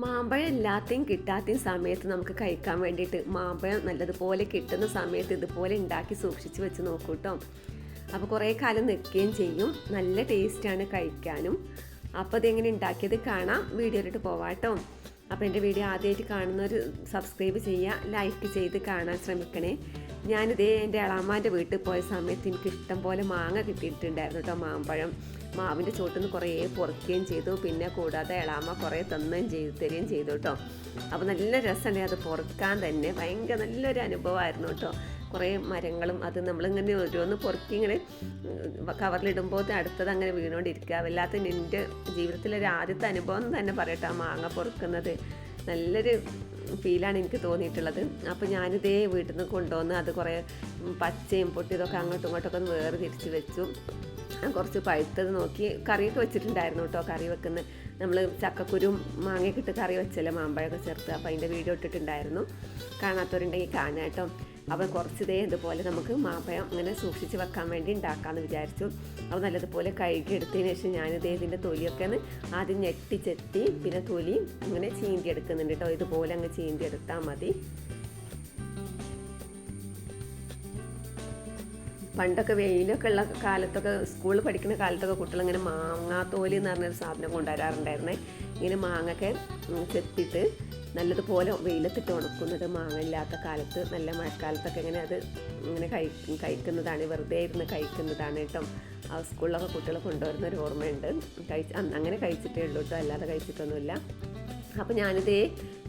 മാമ്പഴം എല്ലാത്തെയും കിട്ടാത്തയും സമയത്ത് നമുക്ക് കഴിക്കാൻ വേണ്ടിയിട്ട് മാമ്പഴം നല്ലതുപോലെ കിട്ടുന്ന സമയത്ത് ഇതുപോലെ ഉണ്ടാക്കി സൂക്ഷിച്ച് വെച്ച് നോക്കൂ കേട്ടോ അപ്പോൾ കുറേ കാലം നിൽക്കുകയും ചെയ്യും. നല്ല ടേസ്റ്റാണ് കഴിക്കാനും. അപ്പോൾ അതെങ്ങനെ ഉണ്ടാക്കിയത് കാണാം. വീഡിയോയിലിട്ട് പോവാട്ടോ അപ്പോൾ എന്റെ വീഡിയോ ആദ്യമായിട്ട് കാണുന്നവർ സബ്സ്ക്രൈബ് ചെയ്യുക ലൈക്ക് ചെയ്ത് കാണാൻ ശ്രമിക്കണേ. ഞാനിതേ എന്റെ അളാമാന്റെ വീട്ടിൽ പോയ സമയത്ത് എനിക്ക് ഇഷ്ടം പോലെ മാങ്ങ കിട്ടിയിട്ടുണ്ടായിരുന്നു കേട്ടോ മാമ്പഴം. മാവിന്റെ ചോട്ടിൽ നിന്ന് കുറേ പൊറുക്കുകയും ചെയ്തു പിന്നെ കൂടാതെ ഇളാമ കുറേ തന്നുകയും ചെയ്തു തരികയും ചെയ്തു കേട്ടോ. അപ്പോൾ നല്ല രസമുണ്ട് അത് പൊറുക്കാൻ തന്നെ ഭയങ്കര നല്ലൊരു അനുഭവമായിരുന്നു കേട്ടോ. കുറേ മരങ്ങളും അത് നമ്മളിങ്ങനെ ഓരോന്ന് പൊറുക്കി ഇങ്ങനെ കവറിലിടുമ്പോൾ അടുത്തത് അങ്ങനെ വീണുകൊണ്ടിരിക്കുക. വല്ലാത്ത എന്റെ ജീവിതത്തിലൊരു ആദ്യത്തെ അനുഭവം തന്നെ പറയട്ടെ ആ മാങ്ങ പൊറുക്കുന്നത്. നല്ലൊരു ഫീലാണ് എനിക്ക് തോന്നിയിട്ടുള്ളത്. അപ്പോൾ ഞാനിതേ വീട്ടിൽ നിന്ന് കൊണ്ടുവന്ന് അത് കുറേ പച്ചയും പൊട്ടിയതൊക്കെ അങ്ങോട്ടും ഇങ്ങോട്ടൊക്കെ ഒന്ന് വേറെ തിരിച്ച് വെച്ചു കുറച്ച് പഴുത്തത് നോക്കി കറിയൊക്കെ വെച്ചിട്ടുണ്ടായിരുന്നു കേട്ടോ കറി വെക്കുന്ന. നമ്മൾ ചക്കക്കുരും മാങ്ങയൊക്കെ ഇട്ട് കറി വെച്ചല്ലേ മാമ്പഴമൊക്കെ ചേർത്ത്. അപ്പോൾ അതിന്റെ വീഡിയോ ഇട്ടിട്ടുണ്ടായിരുന്നു. കാണാത്തവരുണ്ടെങ്കിൽ കാണാം കേട്ടോ അപ്പോൾ കുറച്ച് ഇതേ ഇതുപോലെ നമുക്ക് മാമ്പഴം അങ്ങനെ സൂക്ഷിച്ച് വെക്കാൻ വേണ്ടി ഉണ്ടാക്കാമെന്ന് വിചാരിച്ചു. അപ്പോൾ നല്ലതുപോലെ കഴുകി എടുത്തതിന് ശേഷം ഞാനിതേ ഇതിന്റെ തൊലിയൊക്കെ ഒന്ന് ആദ്യം ഞെട്ടി ചെത്തി പിന്നെ തൊലി അങ്ങനെ ചീന്തി എടുക്കുന്നുണ്ട് കേട്ടോ. ഇതുപോലെ അങ്ങ് ചീന്തി എടുത്താൽ മതി. പണ്ടൊക്കെ വെയിലൊക്കെ ഉള്ള കാലത്തൊക്കെ സ്കൂളിൽ പഠിക്കുന്ന കാലത്തൊക്കെ കുട്ടികൾ ഇങ്ങനെ മാങ്ങാത്തോലി എന്ന് പറഞ്ഞൊരു സാധനം കൊണ്ടുവരാറുണ്ടായിരുന്നേ. ഇങ്ങനെ മാങ്ങൊക്കെ ചെത്തിയിട്ട് നല്ലതുപോലെ വെയിലത്തിട്ട് ഉണക്കുന്നത് മാങ്ങയില്ലാത്ത കാലത്ത് നല്ല മഴക്കാലത്തൊക്കെ ഇങ്ങനെ അത് ഇങ്ങനെ കഴി കഴിക്കുന്നതാണ്. വെറുതെ ഇരുന്ന് കഴിക്കുന്നതാണ് കേട്ടോ. ആ സ്കൂളിലൊക്കെ കുട്ടികൾ കൊണ്ടുവരുന്ന ഒരു ഓർമ്മയുണ്ട്. കഴിച്ച് അങ്ങനെ കഴിച്ചിട്ടേ ഉള്ളൂ കേട്ടോ. അല്ലാതെ കഴിച്ചിട്ടൊന്നുമില്ല. അപ്പോൾ ഞാനിതേ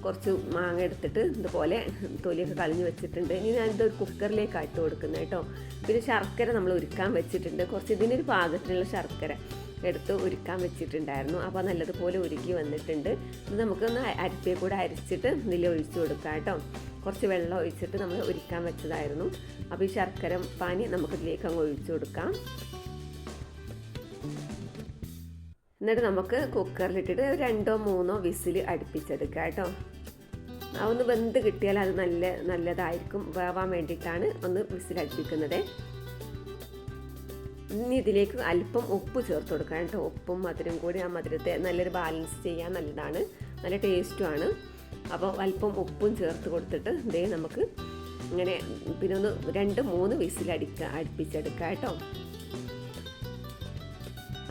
കുറച്ച് മാങ്ങ എടുത്തിട്ട് ഇതുപോലെ തൊലിയൊക്കെ കളഞ്ഞ് വെച്ചിട്ടുണ്ട്. ഇനി ഞാനിത് ഒരു കുക്കറിലേക്ക് ഇട്ട് കൊടുക്കുന്നത് കേട്ടോ. പിന്നെ ശർക്കര നമ്മൾ ഉരുക്കാൻ വെച്ചിട്ടുണ്ട്. കുറച്ച് ഇതിനൊരു പാകത്തിനുള്ള ശർക്കര. എടുത്ത് ഉരുക്കാൻ വെച്ചിട്ടുണ്ടായിരുന്നു. അപ്പോൾ നല്ലതുപോലെ ഉരുക്കി വന്നിട്ടുണ്ട്. ഇത് നമുക്കൊന്ന് അരിപ്പയെ കൂടെ അരിച്ചിട്ട് ഇതിൽ ഒഴിച്ചു കൊടുക്കാം കേട്ടോ. കുറച്ച് വെള്ളം ഒഴിച്ചിട്ട് നമ്മൾ ഒരുക്കാൻ വെച്ചതായിരുന്നു. അപ്പോൾ ഈ ശർക്കര പാനി നമുക്കിതിലേക്ക് അങ്ങ് ഒഴിച്ചു കൊടുക്കാം. എന്നിട്ട് നമുക്ക് കുക്കറിലിട്ടിട്ട് രണ്ടോ മൂന്നോ വിസിൽ അടുപ്പിച്ചെടുക്കുക കേട്ടോ. ഒന്ന് വെന്ത് കിട്ടിയാൽ അത് നല്ല നല്ലതായിരിക്കും. വേവാൻ വേണ്ടിയിട്ടാണ് ഒന്ന് വിസിൽ അടുപ്പിക്കുന്നത് ഇനി ഇതിലേക്ക് അല്പം ഉപ്പ് ചേർത്ത് കൊടുക്കാം കേട്ടോ. ഉപ്പും മധുരം കൂടി ആ മധുരത്തെ നല്ലൊരു ബാലൻസ് ചെയ്യാൻ നല്ലതാണ്. നല്ല ടേസ്റ്റുമാണ് അപ്പോൾ അല്പം ഉപ്പും ചേർത്ത് കൊടുത്തിട്ട് ഇതേ നമുക്ക് ഇങ്ങനെ പിന്നെ ഒന്ന് രണ്ട് മൂന്ന് വിസിൽ അടിക്കുക അടുപ്പിച്ചെടുക്കുക കേട്ടോ.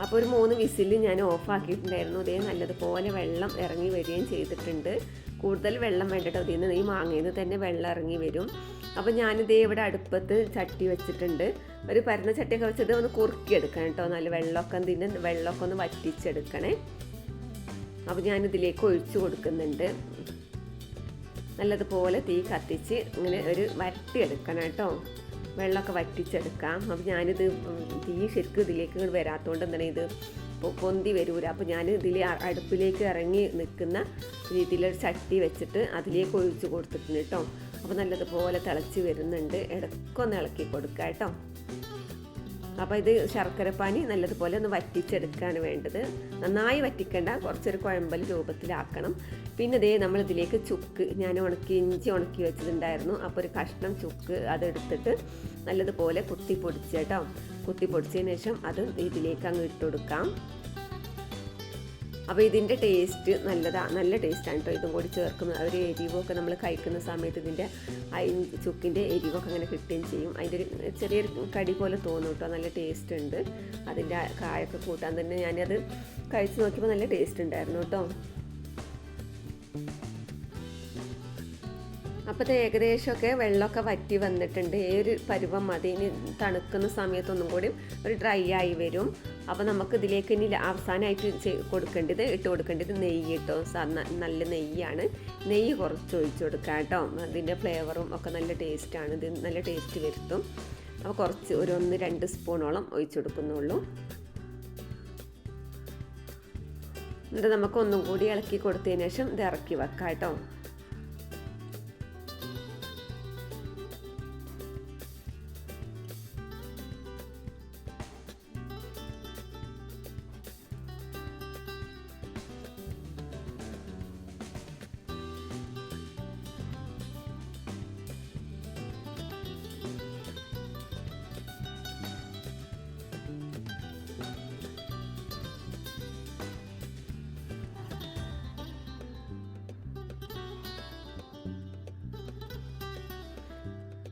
അപ്പോൾ ഒരു മൂന്ന് വിസിൽ ഞാൻ ഓഫാക്കിയിട്ടുണ്ടായിരുന്നു ഇതേ നല്ലതുപോലെ വെള്ളം ഇറങ്ങി വരികയും ചെയ്തിട്ടുണ്ട്. കൂടുതൽ വെള്ളം വേണ്ടിട്ട് അതിൽ നിന്ന് ഈ മാങ്ങയിൽ നിന്ന് തന്നെ വെള്ളം ഇറങ്ങി വരും. അപ്പോൾ ഞാനിതേ ഇവിടെ അടുപ്പത്ത് ചട്ടി വെച്ചിട്ടുണ്ട്. ഒരു പരന്ന ചട്ടിയൊക്കെ വെച്ചത് ഒന്ന് കുറുക്കിയെടുക്കണം കേട്ടോ. നല്ല വെള്ളമൊക്കെ ഇതിന്റെ വെള്ളമൊക്കെ ഒന്ന് വറ്റിച്ചെടുക്കണേ. അപ്പോൾ ഞാനിതിലേക്ക് ഒഴിച്ചു കൊടുക്കുന്നുണ്ട്. നല്ലതുപോലെ തീ കത്തിച്ച് ഇങ്ങനെ ഒരു വരട്ടിയെടുക്കണം കേട്ടോ. വെള്ളമൊക്കെ വറ്റിച്ചെടുക്കാം. അപ്പോൾ ഞാനിത് തീ ശരിക്കും ഇതിലേക്ക് വരാത്തതുകൊണ്ട് എന്താണ് ഇത് പൊന്തി വരൂല. അപ്പോൾ ഞാൻ ഇതിൽ അടുപ്പിലേക്ക് ഇറങ്ങി നിൽക്കുന്ന രീതിയിലൊരു ചട്ടി വെച്ചിട്ട് അതിലേക്ക് ഒഴിച്ച് കൊടുത്തിട്ടുണ്ട് കേട്ടോ. അപ്പോൾ നല്ലതുപോലെ തിളച്ച് വരുന്നുണ്ട്. ഇടക്കൊന്ന് ഇളക്കി കൊടുക്കുക കേട്ടോ. അപ്പോൾ ഇത് ശർക്കരപ്പാനി നല്ലതുപോലെ ഒന്ന് വറ്റിച്ചെടുക്കുകയാണ് വേണ്ടത്. നന്നായി വറ്റിക്കേണ്ട കുറച്ചൊരു കുഴമ്പൽ രൂപത്തിലാക്കണം. പിന്നെ ഇതേ നമ്മൾ ഇതിലേക്ക് ചുക്ക് ഞാൻ ഉണക്കി ഇഞ്ചി ഉണക്കി വെച്ചിട്ടുണ്ടായിരുന്നു അപ്പോൾ ഒരു കഷ്ണം ചുക്ക് അതെടുത്തിട്ട് നല്ലതുപോലെ കുത്തി പൊടിച്ച് കുത്തി പൊടിച്ചതിന് ശേഷം അത് ഇതിലേക്ക് അങ്ങ് ഇട്ട് കൊടുക്കാം. അപ്പോൾ ഇതിന്റെ ടേസ്റ്റ് നല്ലതാണ് നല്ല ടേസ്റ്റാണ് കേട്ടോ ഇതും കൂടി ചേർക്കുന്നത് ഒരു എരിവൊക്കെ നമ്മൾ കഴിക്കുന്ന സമയത്ത് ഇതിന്റെ ചുക്കിന്റെ എരിവൊക്കെ അങ്ങനെ കിട്ടുകയും ചെയ്യും. അതിന്റെ ഒരു ചെറിയൊരു കടി പോലെ തോന്നും കേട്ടോ നല്ല ടേസ്റ്റ് ഉണ്ട്. അതിന്റെ കായൊക്കെ കൂട്ടാൻ തന്നെ ഞാനത് കഴിച്ച് നോക്കിയപ്പോൾ നല്ല ടേസ്റ്റ് ഉണ്ടായിരുന്നു കേട്ടോ അപ്പോൾ ഇത് ഏകദേശമൊക്കെ വെള്ളമൊക്കെ വറ്റി വന്നിട്ടുണ്ട്. ഈ ഒരു പരുവം മതി. ഇനി തണുക്കുന്ന സമയത്തൊന്നും കൂടി ഒരു ഡ്രൈ ആയി വരും. അപ്പോൾ നമുക്ക് ഇതിലേക്ക് ഇനി അവസാനമായിട്ട് കൊടുക്കേണ്ടത് ഇട്ട് കൊടുക്കേണ്ടത് നെയ്യ് കേട്ടോ. നല്ല നെയ്യാണ്. നെയ്യ് കുറച്ച് ഒഴിച്ച് കൊടുക്കാം കേട്ടോ. അതിന്റെ ഫ്ലേവറും ഒക്കെ നല്ല ടേസ്റ്റാണ് ഇത് നല്ല ടേസ്റ്റ് വരുത്തും. അപ്പോൾ കുറച്ച് ഒരു ഒന്ന് രണ്ട് സ്പൂണോളം ഒഴിച്ചു കൊടുക്കുന്നുള്ളൂ. എന്നിട്ട് നമുക്ക് ഒന്നും കൂടി ഇളക്കി കൊടുത്തതിന് ശേഷം ഇത് ഇറക്കി വെക്കാം കേട്ടോ.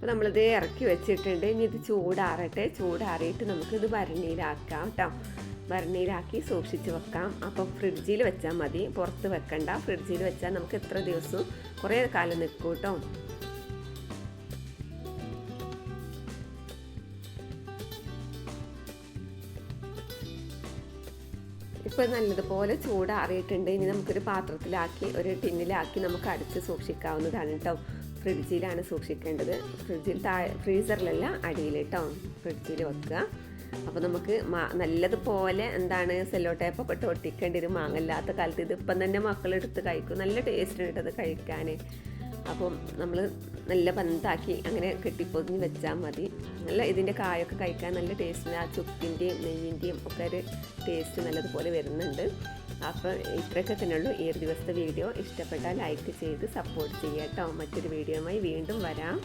അപ്പോൾ നമ്മളിത് ഇറക്കി വെച്ചിട്ടുണ്ട്. ഇനി ഇത് ചൂടാറട്ടെ. ചൂടാറിയിട്ട് നമുക്കിത് ഭരണിയിലാക്കാം കേട്ടോ ഭരണിയിലാക്കി സൂക്ഷിച്ച് വെക്കാം. അപ്പോൾ ഫ്രിഡ്ജിൽ വെച്ചാൽ മതി. പുറത്ത് വെക്കണ്ട. ഫ്രിഡ്ജിൽ വെച്ചാൽ നമുക്ക് എത്ര ദിവസവും കുറേ കാലം നിൽക്കും കേട്ടോ ഇപ്പോൾ നല്ലതുപോലെ ചൂടാറിയിട്ടുണ്ട്. ഇനി നമുക്കൊരു പാത്രത്തിലാക്കി ഒരു ടിന്നിലാക്കി നമുക്ക് അടിച്ച് സൂക്ഷിക്കാവുന്നതാണ് കേട്ടോ ഫ്രിഡ്ജിലാണ് സൂക്ഷിക്കേണ്ടത്. ഫ്രിഡ്ജിൽ താഴെ ഫ്രീസറിലല്ല അടിയിൽ കേട്ടോ ഫ്രിഡ്ജിൽ വെക്കുക. അപ്പോൾ നമുക്ക് മാ നല്ലതുപോലെ എന്താണ് സെല്ലോ ടേപ്പൊക്കെ ഇട്ട് ഒട്ടിക്കേണ്ടി വരും. മാങ്ങല്ലാത്ത കാലത്ത് ഇത് ഇപ്പം തന്നെ മക്കളെടുത്ത് കഴിക്കും. നല്ല ടേസ്റ്റ് ഉണ്ട് അത് കഴിക്കാൻ അപ്പം നമ്മൾ നല്ല പന്താക്കി അങ്ങനെ കെട്ടിപ്പൊതിഞ്ഞ് വെച്ചാൽ മതി. നല്ല ഇതിന്റെ കായൊക്കെ കഴിക്കാൻ നല്ല ടേസ്റ്റ് ആ ചുക്കിന്റെയും നെയ്യിന്റെയും ഒക്കെ ഒരു ടേസ്റ്റ് നല്ലതുപോലെ വരുന്നുണ്ട്. അപ്പോൾ ഇത്രയൊക്കെ തന്നെയുള്ളൂ. ഈ ഒരു ദിവസത്തെ വീഡിയോ ഇഷ്ടപ്പെട്ടാൽ ലൈക്ക് ചെയ്ത് സപ്പോർട്ട് ചെയ്യാം കേട്ടോ. മറ്റൊരു വീഡിയോയുമായി വീണ്ടും വരാം.